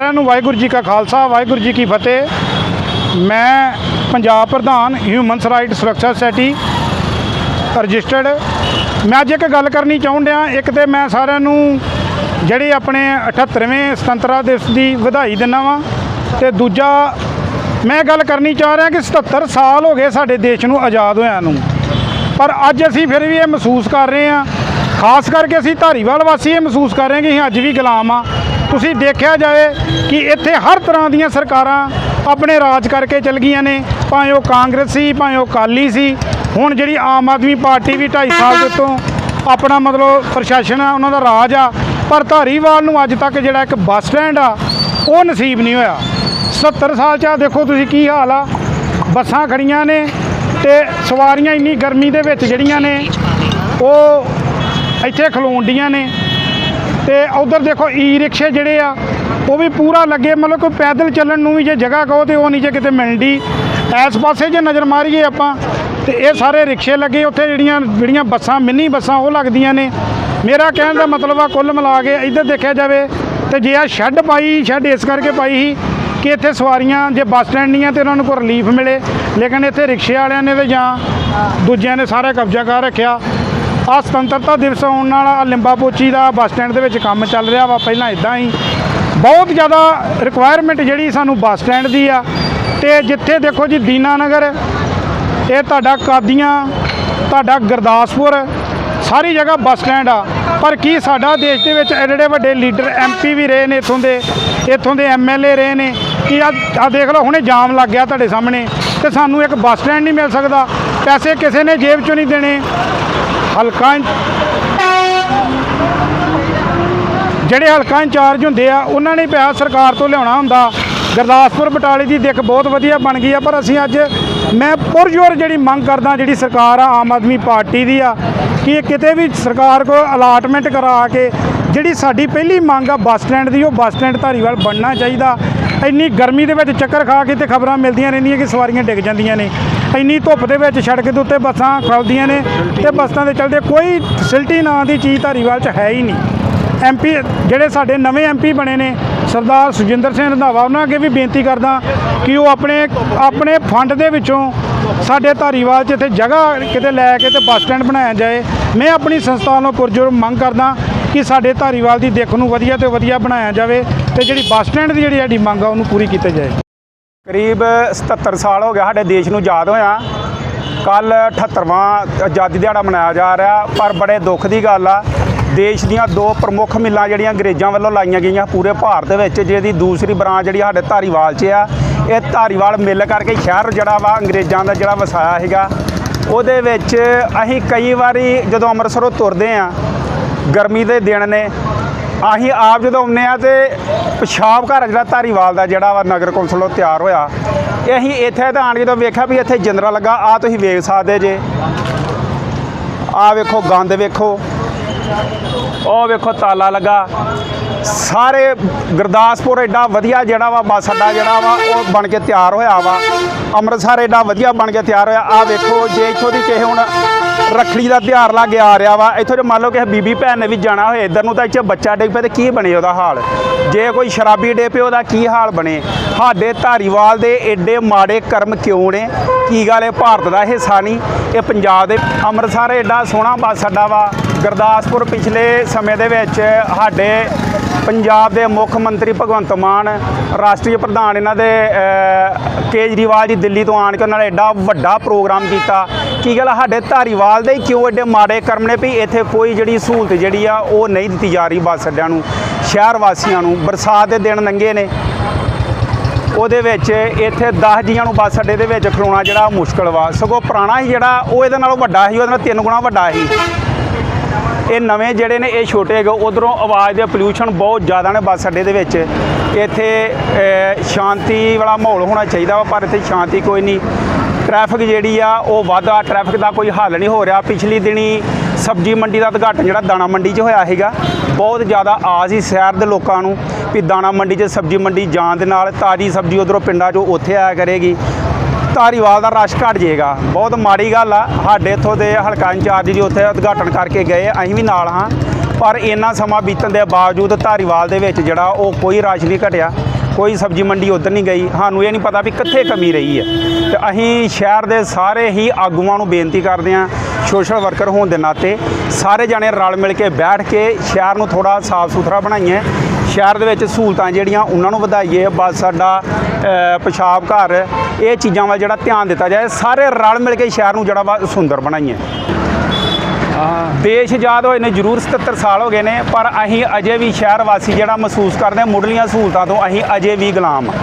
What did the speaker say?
ਸਾਰਿਆਂ ਨੂੰ ਵਾਹਿਗੁਰੂ ਜੀ ਕਾ ਖਾਲਸਾ, ਵਾਹਿਗੁਰੂ ਜੀ ਕੀ ਫਤਿਹ। ਮੈਂ ਪੰਜਾਬ ਪ੍ਰਧਾਨ ਹਿਊਮਨ ਰਾਈਟ ਸੁਰੱਖਿਆ ਸੋਸਾਇਟੀ ਰਜਿਸਟਰਡ। ਮੈਂ ਅੱਜ ਇੱਕ ਗੱਲ ਕਰਨੀ ਚਾਹੁੰਦਿਆਂ ਇੱਕ ਤੇ ਮੈਂ ਸਾਰਿਆਂ ਨੂੰ ਜਿਹੜੇ ਆਪਣੇ 78ਵੇਂ ਸੁਤੰਤਰਤਾ ਦਿਵਸ ਦੀ ਵਧਾਈ ਦਿੰਦਾ ਵਾਂ, ਤੇ ਦੂਜਾ ਮੈਂ ਗੱਲ ਕਰਨੀ ਚਾਹ ਰਿਹਾ ਕਿ 77 ਸਾਲ ਹੋ ਗਏ ਸਾਡੇ ਦੇਸ਼ ਨੂੰ ਆਜ਼ਾਦ ਹੋਇਆ ਨੂੰ, ਪਰ ਅੱਜ ਅਸੀਂ ਫਿਰ ਵੀ ਇਹ ਮਹਿਸੂਸ ਕਰ ਰਹੇ ਹਾਂ, ਖਾਸ ਕਰਕੇ ਅਸੀਂ ਧਾਰੀਵਾਲ ਵਾਸੀ ਇਹ ਮਹਿਸੂਸ ਕਰ ਰਹੇ ਹਾਂ ਕਿ ਅਸੀਂ ਅੱਜ ਵੀ ਗੁਲਾਮ ਆ ਤੁਸੀਂ ਦੇਖਿਆ ਜਾਏ ਕਿ ਇੱਥੇ ਹਰ ਤਰ੍ਹਾਂ ਦੀਆਂ ਸਰਕਾਰਾਂ ਆਪਣੇ ਰਾਜ ਕਰਕੇ ਚਲ ਗਈਆਂ ਨੇ। ਭਾਵੇਂ ਉਹ ਕਾਂਗਰਸ ਸੀ, ਭਾਵੇਂ ਉਹ ਅਕਾਲੀ ਸੀ। ਹੁਣ ਜਿਹੜੀ ਆਮ ਆਦਮੀ ਪਾਰਟੀ ਵੀ 2.5 ਸਾਲ ਦੇ ਤੋਂ ਆਪਣਾ ਮਤਲਬ ਪ੍ਰਸ਼ਾਸਨ ਆ, ਉਹਨਾਂ ਦਾ ਰਾਜ ਆ। ਪਰ ਧਾਰੀਵਾਲ ਨੂੰ ਅੱਜ ਤੱਕ ਜਿਹੜਾ ਇੱਕ ਬੱਸ ਸਟੈਂਡ ਆ, ਉਹ ਨਸੀਬ ਨਹੀਂ ਹੋਇਆ। 70 ਸਾਲ ਚ ਆ, ਦੇਖੋ ਤੁਸੀਂ ਕੀ ਹਾਲ ਆ। ਬੱਸਾਂ ਖੜੀਆਂ ਨੇ ਤੇ ਸਵਾਰੀਆਂ ਇੰਨੀ ਗਰਮੀ ਦੇ ਵਿੱਚ ਜਿਹੜੀਆਂ ਨੇ, ਉਹ ਇੱਥੇ ਖਲੋਣ ਡੀਆਂ ਨੇ। ਤੇ ਉਧਰ ਦੇਖੋ ਈ ਰਿਕਸ਼ੇ ਜਿਹੜੇ ਆ, ਉਹ ਵੀ ਪੂਰਾ ਲੱਗੇ, ਮਤਲਬ ਕੋਈ ਪੈਦਲ ਚੱਲਣ ਨੂੰ ਵੀ ਜੇ ਜਗ੍ਹਾ ਕਹੋ ਤੇ ਉਹ ਨਹੀਂ ਜੇ ਕਿਤੇ ਮਿਲਦੀ ਇਸ ਪਾਸੇ ਜੇ ਨਜ਼ਰ ਮਾਰੀਏ ਆਪਾਂ, ਤੇ ਇਹ ਸਾਰੇ ਰਿਕਸ਼ੇ ਲੱਗੇ, ਉੱਥੇ ਜਿਹੜੀਆਂ ਜਿਹੜੀਆਂ ਬੱਸਾਂ, ਮਿੰਨੀ ਬੱਸਾਂ ਉਹ ਲੱਗਦੀਆਂ ਨੇ। ਮੇਰਾ ਕਹਿਣ ਦਾ ਮਤਲਬ ਆ, ਕੁੱਲ ਮਿਲਾ ਕੇ ਇੱਧਰ ਦੇਖਿਆ ਜਾਵੇ, ਤੇ ਜੇ ਆ ਸ਼ੈੱਡ ਪਾਈ, ਸ਼ੈੱਡ ਇਸ ਕਰਕੇ ਪਾਈ ਸੀ ਕਿ ਇੱਥੇ ਸਵਾਰੀਆਂ, ਜੇ ਬੱਸ ਸਟੈਂਡ ਨਹੀਂ ਆ ਤੇ ਉਹਨਾਂ ਨੂੰ ਕੋਈ ਰਿਲੀਫ ਮਿਲੇ। ਲੇਕਿਨ ਇੱਥੇ ਰਿਕਸ਼ੇ ਵਾਲਿਆਂ ਨੇ ਤੇ ਜਾਂ ਦੂਜਿਆਂ ਨੇ ਸਾਰਾ ਕਬਜ਼ਾ ਕਰ ਰੱਖਿਆ। ਆ ਸੁਤੰਤਰਤਾ ਦਿਵਸ ਆਉਣ ਨਾਲ ਆਹ ਲਿੰਬਾ ਪੋਚੀ ਦਾ ਬੱਸ ਸਟੈਂਡ ਦੇ ਵਿੱਚ ਕੰਮ ਚੱਲ ਰਿਹਾ ਵਾ, ਪਹਿਲਾਂ ਇਦਾਂ ਹੀ। ਬਹੁਤ ਜ਼ਿਆਦਾ ਰਿਕੁਆਇਰਮੈਂਟ ਜਿਹੜੀ ਸਾਨੂੰ ਬੱਸ ਸਟੈਂਡ ਦੀ ਆ। ਤੇ ਜਿੱਥੇ ਦੇਖੋ ਜੀ ਦੀਨਾਨਗਰ, ਇਹ ਤੁਹਾਡਾ ਕਾਦੀਆਂ, ਤੁਹਾਡਾ ਗੁਰਦਾਸਪੁਰ, ਸਾਰੀ ਜਗ੍ਹਾ ਬੱਸ ਸਟੈਂਡ ਆ। ਪਰ ਕੀ ਸਾਡਾ ਦੇਸ਼ ਦੇ ਵਿੱਚ ਜਿਹੜੇ ਵੱਡੇ ਲੀਡਰ ਐਮਪੀ ਵੀ ਰਹੇ ਨੇ ਇੱਥੋਂ ਦੇ ਇੱਥੋਂ ਦੇ ਐਮਐਲਏ ਰਹੇ ਨੇ। ਕਿ ਆ ਆ ਦੇਖ ਲਓ, ਹੁਣੇ ਜਾਮ ਲੱਗ ਗਿਆ ਤੁਹਾਡੇ ਸਾਹਮਣੇ। ਤੇ ਸਾਨੂੰ ਇੱਕ ਬੱਸ ਸਟੈਂਡ ਨਹੀਂ ਮਿਲ ਸਕਦਾ। ਪੈਸੇ ਕਿਸੇ ਨੇ ਜੇਬ ਚੋਂ ਨਹੀਂ ਦੇਣੇ। ਹਲਕਾ ਜਿਹੜੇ ਹਲਕਾ ਇੰਚਾਰਜ ਹੁੰਦੇ ਆ, ਉਹਨਾਂ ਨੇ ਪੈਸਾ ਸਰਕਾਰ ਤੋਂ ਲਿਆਉਣਾ ਹੁੰਦਾ। ਗੁਰਦਾਸਪੁਰ ਬਟਾਲੇ ਦੀ ਦਿੱਖ ਬਹੁਤ ਵਧੀਆ ਬਣ ਗਈ ਆ, ਪਰ ਅਸੀਂ ਅੱਜ ਮੈਂ ਪੁਰਜੋਰ ਜਿਹੜੀ ਮੰਗ ਕਰਦਾ, ਜਿਹੜੀ ਸਰਕਾਰ ਆ, ਆਮ ਆਦਮੀ ਪਾਰਟੀ ਦੀ ਆ, ਕਿ ਇਹ ਕਿਤੇ ਵੀ ਸਰਕਾਰ ਕੋਲ ਅਲਾਟਮੈਂਟ ਕਰਾ ਕੇ ਜਿਹੜੀ ਸਾਡੀ ਪਹਿਲੀ ਮੰਗ ਆ, ਬੱਸ ਸਟੈਂਡ ਦੀ, ਉਹ ਬੱਸ ਸਟੈਂਡ ਧਾਰੀਵਾਲ ਬਣਨਾ ਚਾਹੀਦਾ। ਇੰਨੀ ਗਰਮੀ ਦੇ ਵਿੱਚ ਚੱਕਰ ਖਾ ਕੇ ਤੇ ਖਬਰਾਂ ਮਿਲਦੀਆਂ ਰਹਿੰਦੀਆਂ ਕਿ ਸਵਾਰੀਆਂ ਡਿੱਗ ਜਾਂਦੀਆਂ ਨੇ। ਇੰਨੀ ਧੁੱਪ ਦੇ ਵਿੱਚ ਸੜਕ ਦੇ ਉੱਤੇ ਬੱਸਾਂ ਖੜਦੀਆਂ ਨੇ ਤੇ ਬੱਸਾਂ ਦੇ ਚਲਦੇ ਕੋਈ ਫੈਸਿਲਿਟੀ ਨਾਂ ਦੀ ਚੀਜ਼ ਧਾਰੀਵਾਲ 'ਚ ਹੈ ਹੀ ਨਹੀਂ। ਐਮਪੀ ਜਿਹੜੇ ਸਾਡੇ ਨਵੇਂ ਐਮਪੀ ਬਣੇ ਨੇ, ਸਰਦਾਰ ਸੁਜਿੰਦਰ ਸਿੰਘ ਰੰਧਾਵਾ, ਉਹਨਾਂ ਅੱਗੇ ਵੀ ਬੇਨਤੀ ਕਰਦਾ ਕਿ ਉਹ ਆਪਣੇ ਆਪਣੇ ਫੰਡ ਦੇ ਵਿੱਚੋਂ ਸਾਡੇ ਧਾਰੀਵਾਲ 'ਚ ਇੱਥੇ ਜਗ੍ਹਾ ਕਿਤੇ ਲੈ ਕੇ ਤੇ ਬੱਸ ਸਟੈਂਡ ਬਣਾਇਆ ਜਾਏ। ਮੈਂ ਆਪਣੀ ਸੰਸਥਾ ਵੱਲੋਂ ਪੁਰਜੋਰ ਮੰਗ ਕਰਦਾ ਕਿ ਸਾਡੇ ਧਾਰੀਵਾਲ ਦੀ ਦਿੱਖ ਨੂੰ ਵਧੀਆ ਤੇ ਵਧੀਆ ਬਣਾਇਆ ਜਾਵੇ ਤੇ ਜਿਹੜੀ ਬੱਸ ਸਟੈਂਡ ਦੀ ਜਿਹੜੀ ਸਾਡੀ ਮੰਗ ਆ, ਉਹਨੂੰ ਪੂਰੀ ਕੀਤੀ ਜਾਏ। ਕਰੀਬ 77 ਸਾਲ ਹੋ ਗਿਆ ਸਾਡੇ ਦੇਸ਼ ਨੂੰ ਆਜ਼ਾਦ ਹੋਇਆ। ਕੱਲ 78ਵਾਂ ਆਜ਼ਾਦੀ ਦਿਹਾੜਾ ਮਨਾਇਆ ਜਾ ਰਿਹਾ, ਪਰ ਬੜੇ ਦੁੱਖ ਦੀ ਗੱਲ ਆ। ਦੇਸ਼ ਦੀਆਂ ਦੋ ਪ੍ਰਮੁੱਖ ਮਿੱਲਾਂ ਜਿਹੜੀਆਂ ਅੰਗਰੇਜ਼ਾਂ ਵੱਲੋਂ ਲਾਈਆਂ ਗਈਆਂ ਪੂਰੇ ਭਾਰਤ ਵਿੱਚ, ਜਿਹਦੀ ਦੂਸਰੀ ਬ੍ਰਾਂਚ ਜਿਹੜੀ ਸਾਡੇ ਧਾਰੀਵਾਲ 'ਚ ਆ, ਇਹ ਧਾਰੀਵਾਲ ਮਿਲ ਕਰਕੇ ਸ਼ਹਿਰ ਜਿਹੜਾ ਵਾ, ਅੰਗਰੇਜ਼ਾਂ ਦਾ ਜਿਹੜਾ ਵਸਾਇਆ ਹੈਗਾ ਉਹਦੇ ਵਿੱਚ ਅਸੀਂ ਕਈ ਵਾਰੀ ਜਦੋਂ ਅੰਮ੍ਰਿਤਸਰੋਂ ਤੁਰਦੇ ਆ ਗਰਮੀ ਦੇ ਦਿਨ ਨੇ। ਅਸੀਂ ਆਪ ਜਦੋਂ ਆਉਂਦੇ ਆ ਤੇ ਪਿਸ਼ਾਬ ਘਰ ਜਿਹੜਾ ਧਾਰੀਵਾਲ ਦਾ, ਜਿਹੜਾ ਵਾ ਨਗਰ ਕੌਂਸਲ ਉਹ ਤਿਆਰ ਹੋਇਆ। ਇਹ ਅਸੀਂ ਇੱਥੇ ਤਾਂ ਆਣ ਜਦੋਂ ਵੇਖਿਆ ਵੀ ਇੱਥੇ ਜਿੰਦਰਾ ਲੱਗਾ ਆ ਤੁਸੀਂ ਵੇਖ ਸਕਦੇ ਜੇ। ਆ ਵੇਖੋ, ਗੰਦ ਵੇਖੋ। ਉਹ ਵੇਖੋ, ਤਾਲਾ ਲੱਗਾ। ਸਾਰੇ ਗੁਰਦਾਸਪੁਰ ਐਡਾ ਵਧੀਆ ਜਿਹੜਾ ਵਾ ਬੱਸ ਅੱਡਾ ਜਿਹੜਾ ਵਾ, ਉਹ ਬਣ ਕੇ ਤਿਆਰ ਹੋਇਆ ਵਾ। ਅੰਮ੍ਰਿਤਸਰ ਐਡਾ ਵਧੀਆ ਬਣ ਕੇ ਤਿਆਰ ਹੋਇਆ। ਆ ਵੇਖੋ, ਜੇ ਇੱਥੋਂ ਦੀ ਕਿਸੇ ਹੁਣ ਰੱਖੜੀ ਦਾ ਤਿਉਹਾਰ ਲੱਗ ਆ ਰਿਹਾ ਵਾ। ਇੱਥੋਂ ਜੇ ਮੰਨ ਲਓ ਕਿਸੇ ਬੀਬੀ ਭੈਣ ਨੇ ਵੀ ਜਾਣਾ ਹੋਏ, ਇੱਧਰ ਨੂੰ ਤਾਂ ਇੱਥੇ ਬੱਚਾ ਡਿੱਗ ਪਏ ਤੇ ਕੀ ਬਣੇ ਉਹਦਾ ਹਾਲ? ਜੇ ਕੋਈ ਸ਼ਰਾਬੀ ਡੇ ਪਿਓ ਉਹਦਾ ਕੀ ਹਾਲ ਬਣੇ? ਸਾਡੇ ਧਾਰੀਵਾਲ ਦੇ ਐਡੇ ਮਾੜੇ ਕਰਮ ਕਿਉਂ ਨੇ? ਕੀ ਗੱਲ ਇਹ ਭਾਰਤ ਦਾ ਹਿੱਸਾ ਨਹੀਂ? ਇਹ ਪੰਜਾਬ ਦੇ ਅੰਮ੍ਰਿਤਸਰ ਐਡਾ ਸੋਹਣਾ ਬੱਸ ਅੱਡਾ ਵਾ। ਗੁਰਦਾਸਪੁਰ ਪਿਛਲੇ ਸਮੇਂ ਦੇ ਵਿੱਚ ਸਾਡੇ ਪੰਜਾਬ ਦੇ ਮੁੱਖ ਮੰਤਰੀ ਭਗਵੰਤ ਮਾਨ, ਰਾਸ਼ਟਰੀ ਪ੍ਰਧਾਨ ਇਹਨਾਂ ਦੇ ਕੇਜਰੀਵਾਲ ਜੀ ਦਿੱਲੀ ਤੋਂ ਆਣ ਕੇ ਉਹਨਾਂ ਨੇ ਐਡਾ ਵੱਡਾ ਪ੍ਰੋਗਰਾਮ ਕੀਤਾ। ਕੀ ਗੱਲ ਸਾਡੇ ਧਾਰੀਵਾਲ ਦੇ ਕਿਉਂ ਐਡੇ ਮਾੜੇ ਕਰਮ ਨੇ ਵੀ ਇੱਥੇ ਕੋਈ ਜਿਹੜੀ ਸਹੂਲਤ ਜਿਹੜੀ ਆ, ਉਹ ਨਹੀਂ ਦਿੱਤੀ ਜਾ ਰਹੀ ਬੱਸ ਅੱਡਿਆਂ ਨੂੰ, ਸ਼ਹਿਰ ਵਾਸੀਆਂ ਨੂੰ? ਬਰਸਾਤ ਦੇ ਦਿਨ ਲੰਘੇ ਨੇ। ਉਹਦੇ ਵਿੱਚ ਇੱਥੇ 10 ਜੀਆਂ ਨੂੰ ਬੱਸ ਅੱਡੇ ਦੇ ਵਿੱਚ ਖਲੋਣਾ ਜਿਹੜਾ ਮੁਸ਼ਕਲ ਵਾ। ਸਗੋਂ ਪੁਰਾਣਾ ਹੀ ਜਿਹੜਾ, ਉਹ ਇਹਦੇ ਨਾਲੋਂ ਵੱਡਾ ਸੀ, ਉਹਦੇ ਨਾਲ ਤਿੰਨ ਗੁਣਾ ਵੱਡਾ ਸੀ। ਇਹ ਨਵੇਂ ਜਿਹੜੇ ਨੇ, ਇਹ ਛੋਟੇ ਹੈਗੇ, ਉਧਰੋਂ ਆਵਾਜ਼ ਦੇ ਪੋਲਿਊਸ਼ਨ ਬਹੁਤ ਜ਼ਿਆਦਾ ਨੇ ਬੱਸ ਅੱਡੇ ਦੇ ਵਿੱਚ। ਇੱਥੇ ਸ਼ਾਂਤੀ ਵਾਲਾ ਮਾਹੌਲ ਹੋਣਾ ਚਾਹੀਦਾ ਵਾ, ਪਰ ਇੱਥੇ ਸ਼ਾਂਤੀ ਕੋਈ ਨਹੀਂ। ਟ੍ਰੈਫਿਕ ਜਿਹੜੀ ਆ, ਉਹ ਵਾਧਾ ਟ੍ਰੈਫਿਕ ਦਾ ਕੋਈ ਹੱਲ ਨਹੀਂ ਹੋ ਰਿਹਾ। ਪਿਛਲੀ ਦਿਨੀ ਸਬਜ਼ੀ ਮੰਡੀ ਦਾ ਉਦਘਾਟਨ ਜਿਹੜਾ ਦਾਣਾ ਮੰਡੀ 'ਚ ਹੋਇਆ ਹੈਗਾ ਬਹੁਤ ਜ਼ਿਆਦਾ ਆਸ ਹੀ ਸ਼ਹਿਰ ਦੇ ਲੋਕਾਂ ਨੂੰ ਵੀ ਦਾਣਾ ਮੰਡੀ 'ਚ ਸਬਜ਼ੀ ਮੰਡੀ ਜਾਣ ਦੇ ਨਾਲ ਤਾਜ਼ੀ ਸਬਜ਼ੀ ਉਧਰੋਂ ਪਿੰਡਾਂ 'ਚੋਂ ਉੱਥੇ ਆਇਆ ਕਰੇਗੀ। ਧਾਰੀਵਾਲ ਦਾ ਰਸ਼ ਘਟ ਜਾਏਗਾ ਬਹੁਤ ਮਾੜੀ ਗੱਲ ਆ। ਸਾਡੇ ਇੱਥੋਂ ਦੇ ਹਲਕਾ ਇੰਚਾਰਜ ਜੀ ਉੱਥੇ ਉਦਘਾਟਨ ਕਰਕੇ ਗਏ। ਅਸੀਂ ਵੀ ਨਾਲ ਹਾਂ। ਪਰ ਇੰਨਾ ਸਮਾਂ ਬੀਤਣ ਦੇ ਬਾਵਜੂਦ ਧਾਰੀਵਾਲ ਦੇ ਵਿੱਚ ਜਿਹੜਾ, ਉਹ ਕੋਈ ਰਸ਼ ਨਹੀਂ ਘਟਿਆ। ਕੋਈ ਸਬਜ਼ੀ ਮੰਡੀ ਉਧਰ ਨਹੀਂ ਗਈ। ਸਾਨੂੰ ਇਹ ਨਹੀਂ ਪਤਾ ਵੀ ਕਿੱਥੇ ਕਮੀ ਰਹੀ ਹੈ। ਤੇ ਅਸੀਂ ਸ਼ਹਿਰ ਦੇ ਸਾਰੇ ਹੀ ਆਗੂਆਂ ਨੂੰ ਬੇਨਤੀ ਕਰਦੇ ਹਾਂ ਸੋਸ਼ਲ ਵਰਕਰ ਹੋਣ ਦੇ ਨਾਤੇ ਸਾਰੇ ਜਾਣੇ ਰਲ ਮਿਲ ਕੇ ਬੈਠ ਕੇ ਸ਼ਹਿਰ ਨੂੰ ਥੋੜਾ ਸਾਫ਼ ਸੁਥਰਾ ਬਣਾਈਏ। ਸ਼ਹਿਰ ਦੇ ਵਿੱਚ ਸਹੂਲਤਾਂ ਜਿਹੜੀਆਂ ਉਹਨਾਂ ਨੂੰ ਵਧਾਈਏ। ਬਸ ਸਾਡਾ ਪਿਸ਼ਾਬ ਘਰ, ਇਹ ਚੀਜ਼ਾਂ ਵੱਲ ਜਿਹੜਾ ਧਿਆਨ ਦਿੱਤਾ ਜਾਏ, ਸਾਰੇ ਰਲ ਮਿਲ ਕੇ ਸ਼ਹਿਰ ਨੂੰ ਜਿਹੜਾ ਵਾ ਸੁੰਦਰ ਬਣਾਈਏ। ਦੇਸ਼ ਆਜ਼ਾਦ ਹੋਏ ਨੇ, ਜ਼ਰੂਰ 77 ਸਾਲ ਹੋ ਗਏ ਨੇ, ਪਰ ਅਸੀਂ ਅਜੇ ਵੀ ਸ਼ਹਿਰ ਵਾਸੀ ਜਿਹੜਾ ਮਹਿਸੂਸ ਕਰਦੇ ਹਾਂ, ਮੁੱਢਲੀਆਂ ਸਹੂਲਤਾਂ ਤੋਂ ਅਸੀਂ ਅਜੇ ਵੀ ਗੁਲਾਮ ਹਾਂ।